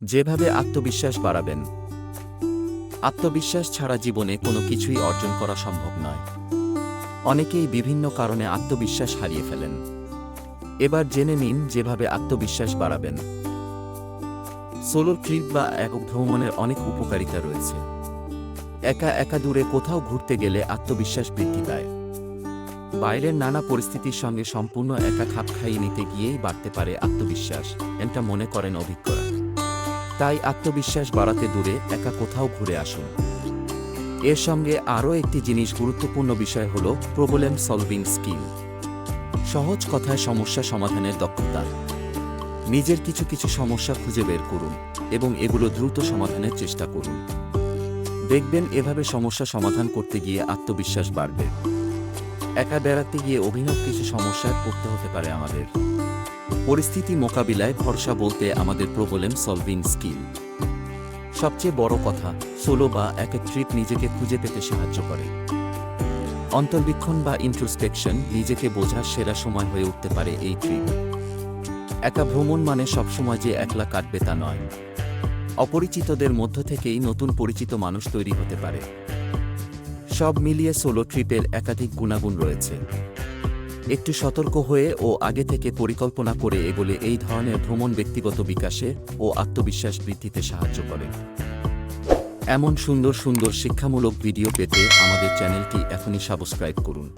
যেভাবে আত্মবিশ্বাস বাড়াবেন। আত্মবিশ্বাস ছাড়া জীবনে কোনো কিছুই অর্জন করা সম্ভব নয়। অনেকেই বিভিন্ন কারণে আত্মবিশ্বাস হারিয়ে ফেলেন। এবার জেনে নিন যেভাবে আত্মবিশ্বাস বাড়াবেন। সোলো ট্রিপ বা একক ভ্রমণের অনেক উপকারিতা রয়েছে। একা একা দূরে কোথাও ঘুরতে গেলে আত্মবিশ্বাস বৃদ্ধি পায়। বাইরের নানা পরিস্থিতির সঙ্গে সম্পূর্ণ একা খাপ খাইয়ে নিতে গিয়েই বাড়তে পারে আত্মবিশ্বাস, এটা মনে করেন অভিজ্ঞরা। তাই আত্মবিশ্বাস বাড়াতে দূরে একা কোথাও ঘুরে আসুন। এর সঙ্গে আরও একটি জিনিস গুরুত্বপূর্ণ বিষয় হল প্রবলেম সলভিং স্কিল সহজ কথায় সমস্যা সমাধানের দক্ষতা। নিজের কিছু কিছু সমস্যা খুঁজে বের করুন এবং এগুলো দ্রুত সমাধানের চেষ্টা করুন। দেখবেন এভাবে সমস্যা সমাধান করতে গিয়ে আত্মবিশ্বাস বাড়বে। একা বেড়াতে গিয়ে অভিনব কিছু সমস্যায় পড়তে হতে পারে আমাদের। পরিস্থিতি মোকাবিলায় ভরসা বলতে আমাদের প্রবলেম সলভিং স্কিল সবচেয়ে বড় কথা সোলো বা এক ট্রিপ নিজেকে খুঁজে পেতে সাহায্য করে। অন্তর্বীক্ষণ বা ইন্ট্রোস্পেকশন নিজেকে বোঝার সেরা সময় হয়ে উঠতে পারে এই ট্রিপ একা ভ্রমণ মানে সবসময় যে একলা কাটবে তা নয়। অপরিচিতদের মধ্য থেকেই নতুন পরিচিত মানুষ তৈরি হতে পারে। সব মিলিয়ে সোলো ট্রিপের একাধিক গুণাগুণ রয়েছে। একটু সতর্ক হয়ে ও আগে থেকে পরিকল্পনা করে এগোলে এই ধরনের ভ্রমণ ব্যক্তিগত বিকাশে ও আত্মবিশ্বাস বৃদ্ধিতে সাহায্য করে। এমন সুন্দর সুন্দর শিক্ষামূলক ভিডিও পেতে আমাদের চ্যানেলটি এখনই সাবস্ক্রাইব করুন।